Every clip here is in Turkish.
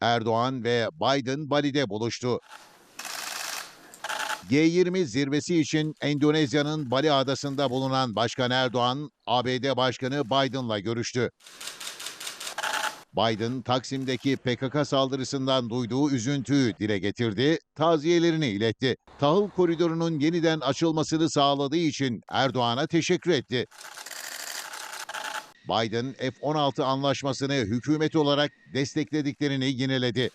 Erdoğan ve Biden Bali'de buluştu. G20 zirvesi için Endonezya'nın Bali adasında bulunan Başkan Erdoğan, ABD Başkanı Biden'la görüştü. Biden, Taksim'deki PKK saldırısından duyduğu üzüntüyü dile getirdi, taziyelerini iletti. Tahıl koridorunun yeniden açılmasını sağladığı için Erdoğan'a teşekkür etti. Biden, F-16 anlaşmasını hükümet olarak desteklediklerini yineledi.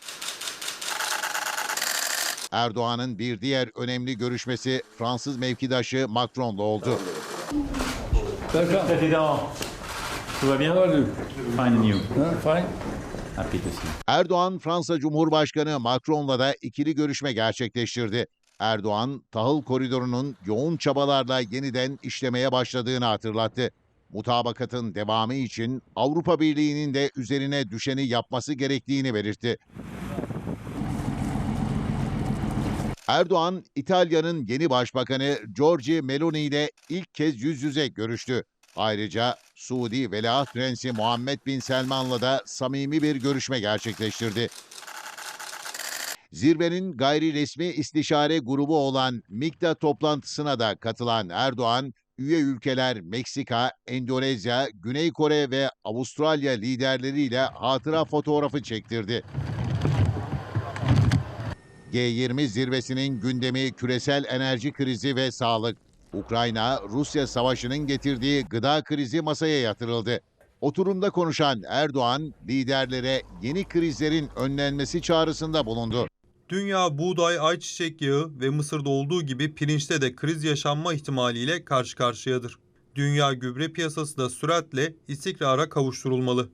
Erdoğan'ın bir diğer önemli görüşmesi Fransız mevkidaşı Macron'la oldu. Erdoğan, Fransa Cumhurbaşkanı Macron'la da ikili görüşme gerçekleştirdi. Erdoğan, tahıl koridorunun yoğun çabalarla yeniden işlemeye başladığını hatırlattı. Mutabakatın devamı için Avrupa Birliği'nin de üzerine düşeni yapması gerektiğini belirtti. Erdoğan, İtalya'nın yeni başbakanı Giorgia Meloni ile ilk kez yüz yüze görüştü. Ayrıca Suudi Veliaht Prensi Muhammed Bin Selman'la da samimi bir görüşme gerçekleştirdi. Zirvenin gayri resmi istişare grubu olan MİKTA toplantısına da katılan Erdoğan, üye ülkeler Meksika, Endonezya, Güney Kore ve Avustralya liderleriyle hatıra fotoğrafı çektirdi. G20 zirvesinin gündemi küresel enerji krizi ve sağlık. Ukrayna-Rusya savaşının getirdiği gıda krizi masaya yatırıldı. Oturumda konuşan Erdoğan, liderlere yeni krizlerin önlenmesi çağrısında bulundu. Dünya buğday, ayçiçek yağı ve Mısır'da olduğu gibi pirinçte de kriz yaşanma ihtimaliyle karşı karşıyadır. Dünya gübre piyasası da süratle istikrara kavuşturulmalı.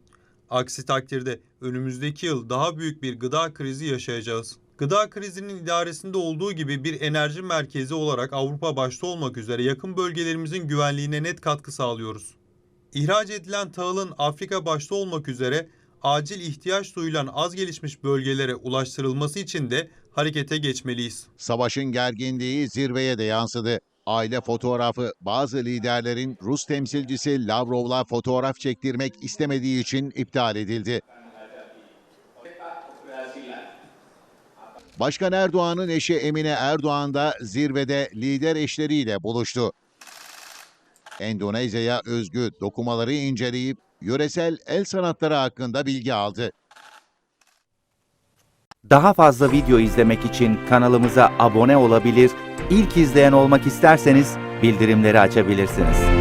Aksi takdirde önümüzdeki yıl daha büyük bir gıda krizi yaşayacağız. Gıda krizinin idaresinde olduğu gibi bir enerji merkezi olarak Avrupa başta olmak üzere yakın bölgelerimizin güvenliğine net katkı sağlıyoruz. İhraç edilen tahılın Afrika başta olmak üzere acil ihtiyaç duyulan az gelişmiş bölgelere ulaştırılması için de harekete geçmeliyiz. Savaşın gerginliği zirveye de yansıdı. Aile fotoğrafı bazı liderlerin Rus temsilcisi Lavrov'la fotoğraf çektirmek istemediği için iptal edildi. Başkan Erdoğan'ın eşi Emine Erdoğan da zirvede lider eşleriyle buluştu. Endonezya'ya özgü dokumaları inceleyip yöresel el sanatları hakkında bilgi aldı. Daha fazla video izlemek için kanalımıza abone olabilir, ilk izleyen olmak isterseniz bildirimleri açabilirsiniz.